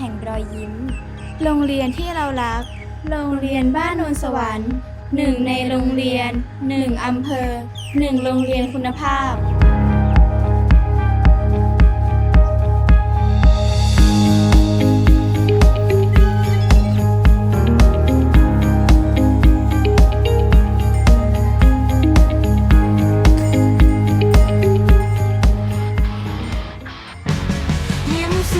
แห่งรอยยิ้ม โรงเรียนที่เรารัก โรงเรียนบ้านนนสวรรค์หนึ่งในโรงเรียนหนึ่งอำเภอหนึ่งโรงเรียนคุณภาพ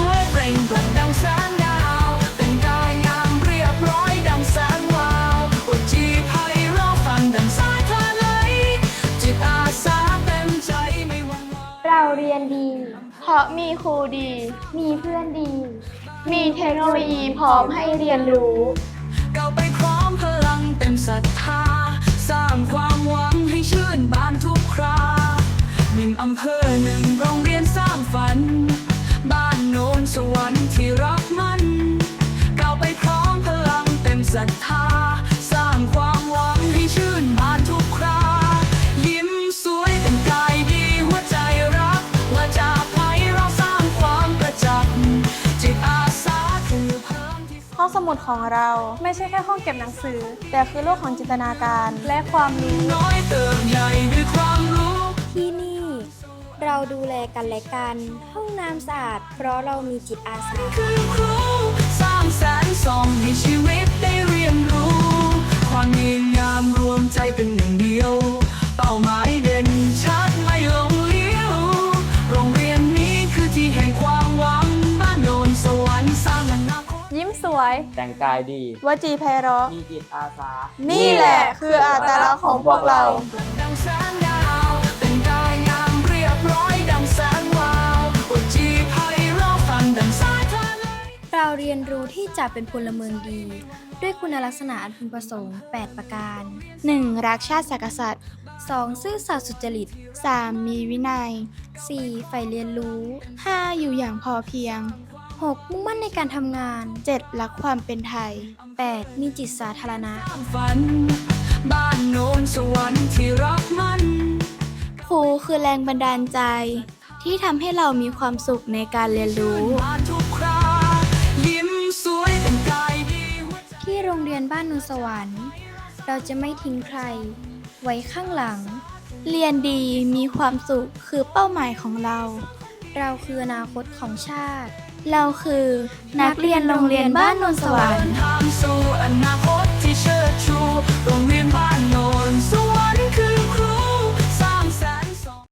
สวยเปล่งปลั่งดังแสงดาวแต่งกายงามเรียบร้อยดังแสงวาวบทจีไพเราะฟังดังสายทะเลจิตอาสาเต็มใจไม่หวั่นไหวเราเรียนดี เพราะมีครูดี มีเพื่อนดี มีเทคโนโลยีพร้อมให้เรียนรู้ ก้าวไปพร้อมพลังเต็มศรัทธา สร้างความหวังให้ชื่นบานทุกคราหนึ่งอำเภอ ศรัทธา สร้างความหวังให้ชื่นบานทุกครา ยิ้มสวยแต่งกายดีหัวใจรักว่าจะไพเราสร้างความประจักษ์จิตอาสาคือพลังที่ห้องสมุดของเราไม่ใช่แค่ห้องเก็บหนังสือ แต่คือโลกของจินตนาการและความรู้ น้อยเติมใหญ่ด้วยความรู้ ที่นี่ เราดูแลกันและกัน ห้องน้ำสะอาด เพราะเรามีจิตอาสา คือครู เป็นหนึ่งเดียว เป้าหมายเด่นชัดไม่หลงเลี้ยว โรงเรียนนี้คือที่แห่งความหวังบ้านโนนสวรรค์สร้างอนาคตยิ้มสวย แต่งกายดี วจีไพเราะมีจิตอาสา นี่แหละคืออัตลักษณ์ของพวกเรา ดังแสงดาว เราเรียนรู้ที่จะเป็นพลเมืองดี ด้วยคุณลักษณะอันพึงประสงค์ 8 ประการ 1. รักชาติศาสตร์กษัตริย์ 2. ซื่อสัตย์สุจริต 3. มีวินัย 4. ใฝ่เรียนรู้ 5. อยู่อย่างพอเพียง 6. มุ่งมั่นในการทำงาน 7. รักความเป็นไทย 8. มีจิตสาธารณะความฝัน บ้านโนนสวรรค์ที่รักมัน ครูคือแรงบันดาลใจ ที่ทำให้เรามีความสุขในการเรียนรู้ มาทุ โรงเรียนบ้านนุสวรรค์ เราจะไม่ทิ้งใคร ไว้ข้างหลัง เรียนดีมีความสุขคือเป้าหมายของเรา เราคืออนาคตของชาติ เราคือ นักเรียนโรงเรียนบ้านนนสวรรค์